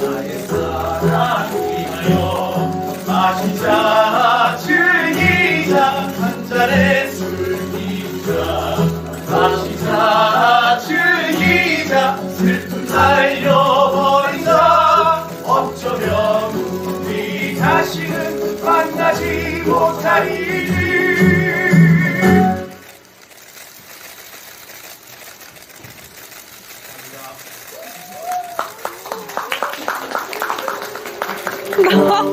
나의 사랑 우리하여 마시자 즐기자 한 잔의 술 기자 마시자 즐기자 슬픔 날려버리자 어쩌면 우리 다시는 만나지 못하리니 đó